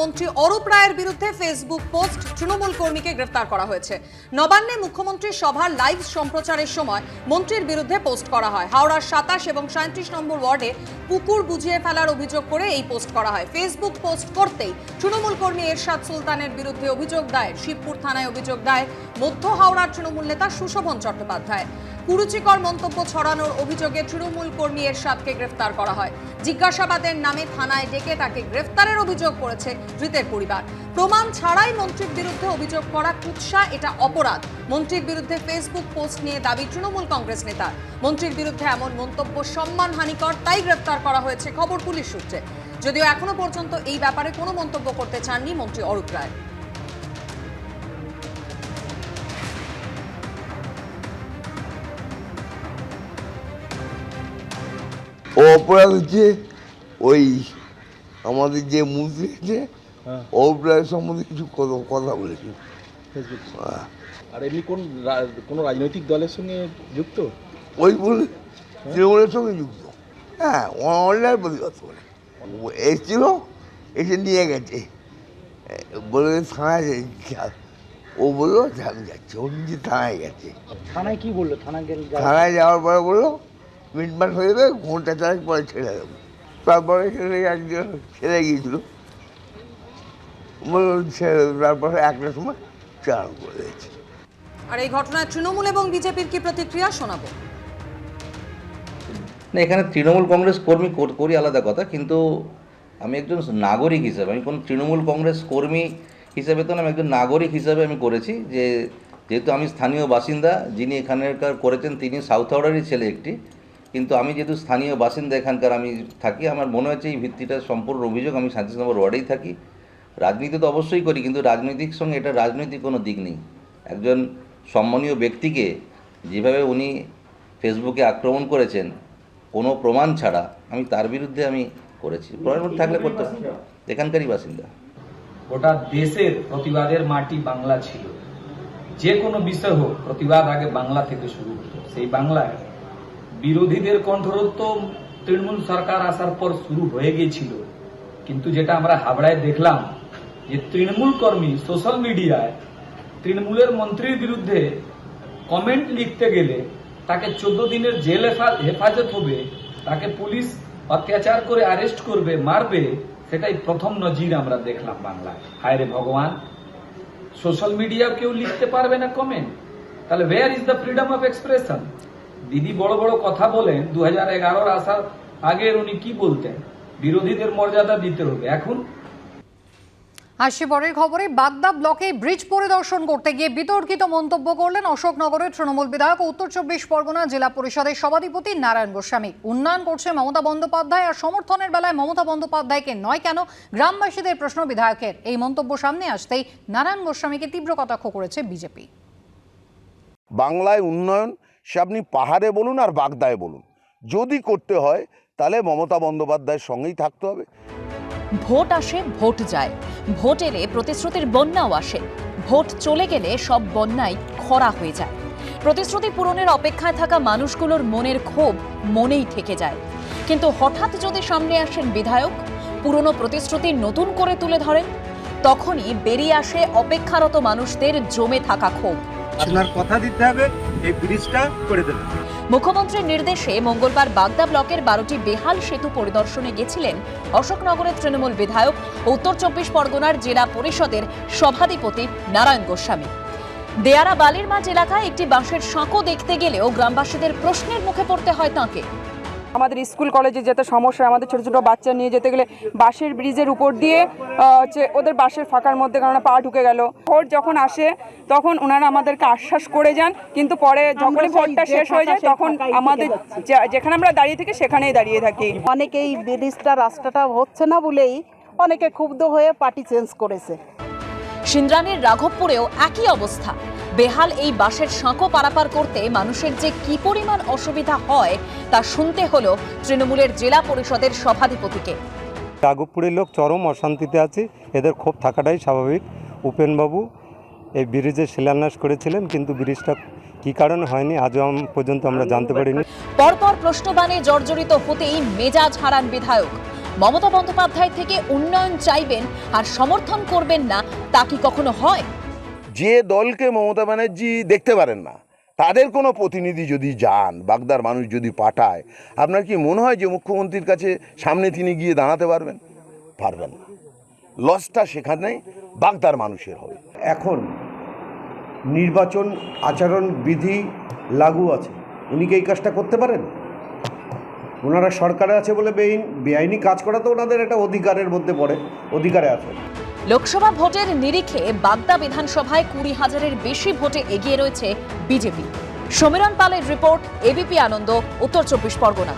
মন্ত্রী অরূপ রায়ের বিরুদ্ধে ফেসবুক পোস্ট তৃণমূল কর্মীকে গ্রেফতার করা হয়েছে। নবান্নে মুখ্যমন্ত্রীর সভার লাইভ সম্প্রচারের সময় মন্ত্রীর বিরুদ্ধে পোস্ট করা হয়। হাওড়ার সাতাশ এবং সাঁত্রিশ নম্বর ওয়ার্ডে পুকুর বুঝিয়ে ফেলার অভিযোগ করে এই পোস্ট করা হয়। ফেসবুক পোস্ট করতেই তৃণমূল কর্মী এরশাদ সুলতানের বিরুদ্ধে অভিযোগ দায়ের। শিবপুর থানায় অভিযোগ দায়ের। মধ্য হাওড়ার তৃণমূল নেতা সুশোভন চট্টোপাধ্যায়। কুরুচিকর মন্তব্য ছড়ানোর অভিযোগে তৃণমূল কর্মী এরশাদকে গ্রেফতার করা হয়। জিজ্ঞাসাবাদের নামে থানায় ডেকে তাকে গ্রেফতারের অভিযোগ করেছে ধৃতের পরিবার। প্রমাণ ছাড়াই মন্ত্রীর বিরুদ্ধে অভিযোগ করা কুৎসা, এটা অপরাধ। মন্ত্রীর বিরুদ্ধে ফেসবুক পোস্ট নিয়ে দাবি তৃণমূল কংগ্রেস নেতা। মন্ত্রীর বিরুদ্ধে এমন মন্তব্য সম্মানহানিকর তাই গ্রেফতার করা হয়েছে খবর পুলিশ সূত্রে। যদিও এখনও পর্যন্ত এই ব্যাপারে কোনো মন্তব্য করতে চাননি মন্ত্রী অরূপ রায়। অপরাধ হচ্ছে ওই আমাদের যে মন্ত্রী আছে হ্যাঁ। অপরাধ সম্বন্ধে কিছু কথা- বলেছে। হ্যাঁ। আর এমনি কোন রা- কোনো রাজনৈতিক দলের সঙ্গে যুক্ত? ওই বলে তৃণমূলের সঙ্গে যুক্ত। হ্যাঁ অনলাইন প্রতিবাদ করে। ও এসেছিল এসে নিয়ে গেছে। বলে থানায় ও বলল যে আমি যাচ্ছি। ও নিজে থানায় গেছে। থানায় কি বলল? থানায় গেলে থানায় যাওয়ার পরে বলল মিটমাট হয়ে যাবে ঘণ্টা চারেক পরে ছেড়ে দেবো। তারপরে ছেড়ে একজন ছেড়ে গিয়েছিল। তারপরে একটার সময় চার করে দিয়েছে। আর এই ঘটনায় তৃণমূল এবং বিজেপির কি প্রতিক্রিয়া শোনাবো? না এখানে তৃণমূল কংগ্রেস কর্মী করি আলাদা কথা কিন্তু আমি একজন নাগরিক হিসাবে আমি কোনো তৃণমূল কংগ্রেস কর্মী হিসাবে তো না আমি একজন নাগরিক হিসাবে আমি করেছি যে যেহেতু আমি স্থানীয় বাসিন্দা যিনি এখানকার করেছেন তিনি সাউথ হাওড়ারই ছেলে একটি কিন্তু আমি যেহেতু স্থানীয় বাসিন্দা এখানকার, আমি থাকি, আমার মনে হচ্ছে এই ভিত্তিটা সম্পূর্ণ অভিযোগ, আমি সাঁত্রিশ নম্বর ওয়ার্ডেই থাকি। রাজনীতি তো অবশ্যই করি, কিন্তু রাজনৈতিক সঙ্গে এটা রাজনৈতিক কোনো দিক নেই। একজন সম্মানীয় ব্যক্তিকে যেভাবে উনি ফেসবুকে আক্রমণ করেছেন, কোনো প্রমাণ ছাড়া আমি তার বিরুদ্ধে আমি করেছি। প্রয়োজন থাকলে করতে। এখানকারই বাসিন্দা। গোটা দেশের প্রতিবাদের মাটি বাংলা ছিল। যে কোনো বিষয় হোক, প্রতিবাদ আগে বাংলা থেকে শুরু হতো। সেই বাংলায় বিরোধীদের কণ্ঠরোধ তো তৃণমূল সরকার আসার পর শুরু হয়ে গিয়েছিল। কিন্তু যেটা আমরা হাবড়ায় দেখলাম, যে তৃণমূল কর্মী সোশ্যাল মিডিয়ায় তৃণমূলের মন্ত্রীর বিরুদ্ধে কমেন্ট লিখতে গেলে তাকে চোদ্দ দিনের জেল হেফাজত হবে, তাকে পুলিশ অত্যাচার করে অ্যারেস্ট করবে, মারবে, সেটাই প্রথম নজির আমরা দেখলাম বাংলায়। হায় রে ভগবান! সোশ্যাল মিডিয়া কেউ লিখতে পারবে না কমেন্ট তাহলে where is the freedom of expression দিদি বড় বড় কথা বলেন দু হাজার এগারোর আসার আগের উনি কি বলতেন? বিরোধীদের মর্যাদা দিতে হবে। এখন? আসছে পরের খবরে। বাগদা ব্লকে ব্রিজ পরিদর্শন করতে গিয়ে বিতর্কিত মন্তব্য করলেন অশোকনগরের তৃণমূল বিধায়ক উত্তর চব্বিশ পরগনা জেলা পরিষদের সভাধিপতি নারায়ণ গোস্বামী। উন্নয়ন করছে মমতা বন্দ্যোপাধ্যায় আর সমর্থনের বেলায় মমতা বন্দ্যোপাধ্যায়কে নয় কেন? গ্রামবাসীদের প্রশ্ন বিধায়কের। এই মন্তব্য সামনে আসতেই নারায়ণ গোস্বামীকে তীব্র কটাক্ষ করেছে বিজেপি। বাংলায় উন্নয়ন সে আপনি পাহাড়ে বলুন আর বাগদায় বলুন। যদি করতে হয়, তাহলে মমতা বন্দ্যোপাধ্যায়ের সঙ্গেই থাকতে হবে। ভোট আসে, ভোট যায়। ভোট এলে প্রতিশ্রুতির বন্যাও আসে। ভোট চলে গেলে সব বন্যাই খরা হয়ে যায়। প্রতিশ্রুতি পূরণের অপেক্ষায় থাকা মানুষগুলোর মনের ক্ষোভ মনেই থেকে যায়। কিন্তু হঠাৎ যদি সামনে আসেন বিধায়ক, পুরনো প্রতিশ্রুতি নতুন করে তুলে ধরেন, তখনই বেরিয়ে আসে অপেক্ষারত মানুষদের জমে থাকা ক্ষোভ। আপনার কথা দিতে হবে, এই ব্রিজটা করে দেবেন মুখ্যমন্ত্রীর নির্দেশে মঙ্গলবার বাগদা ব্লকের বারোটি বেহাল সেতু পরিদর্শনে গেছিলেন অশোকনগরের তৃণমূল বিধায়ক উত্তর চব্বিশ পরগনার জেলা পরিষদের সভাধিপতি নারায়ণ গোস্বামী। দেয়ারা বালির মাঝ এলাকায় একটি বাঁশের সাঁকো দেখতে গেলেও গ্রামবাসীদের প্রশ্নের মুখে পড়তে হয় তাঁকে। আমাদের স্কুল কলেজে যেতে সমস্যা আমাদের ছোটো ছোটো বাচ্চা নিয়ে যেতে গেলে বাঁশের ব্রিজের উপর দিয়ে হচ্ছে ওদের বাঁশের ফাঁকার মধ্যে কারণ পা ঢুকে গেল। ভোট যখন আসে তখন ওনারা আমাদেরকে আশ্বাস করে যান কিন্তু পরে যখনই ভোটটা শেষ হয়ে যায় তখন আমাদের যেখানে আমরা দাঁড়িয়ে থাকি সেখানেই দাঁড়িয়ে থাকি। অনেকেই ব্রিজটা রাস্তাটা হচ্ছে না বলেই অনেকে ক্ষুব্ধ হয়ে পার্টি চেঞ্জ করেছে। সিন্দ্রানের রাঘবপুরেও একই অবস্থা। বেহাল এই বাসের সাঁকো পারাপার করতে মানুষের যে কি পরিমাণ অসুবিধা হয় তা শুনতে হলো তৃণমূলের জেলা পরিষদের সভাধিপতিকে। রাঘবপুরের লোক চরম অশান্তিতে আছে। এদের ক্ষোভ থাকাটাই স্বাভাবিক। উপেনবাবু এই ব্রিজের শিলান্যাস করেছিলেন কিন্তু ব্রিজটা কী কারণে হয়নি আজও পর্যন্ত আমরা জানতে পারিনি। পরপর প্রশ্নবাণে জর্জরিত হতেই মেজাজ হারান বিধায়ক। মমতা বন্দ্যোপাধ্যায় থেকে উন্নয়ন চাইবেন আর সমর্থন করবেন না তা কি কখনো হয়? যে দলকে মমতা ব্যানার্জি দেখতে পারেন না, তাদের কোনো প্রতিনিধি যদি যান, বাগদার মানুষ যদি পাঠায়, আপনার কি মনে হয় যে মুখ্যমন্ত্রীর কাছে সামনে তিনি গিয়ে দাঁড়াতে পারবেন? পারবেন না। লসটা সেখানে বাগদার মানুষের হবে। এখন নির্বাচন আচরণ বিধি লাগু আছে। উনি কি এই কাজটা করতে পারেন? ওনারা সরকারে আছে বলে বেআইন বেআইনি কাজ করা তো ওনাদের একটা অধিকারের মধ্যে পড়ে, অধিকারে আছে। লোকসভা ভোটের নিরিখে বাগদা বিধানসভায় কুড়ি হাজারের বেশি ভোটে এগিয়ে রয়েছে বিজেপি। সমীরণ পালের রিপোর্ট, এবিপি আনন্দ, উত্তর চব্বিশ পরগনা।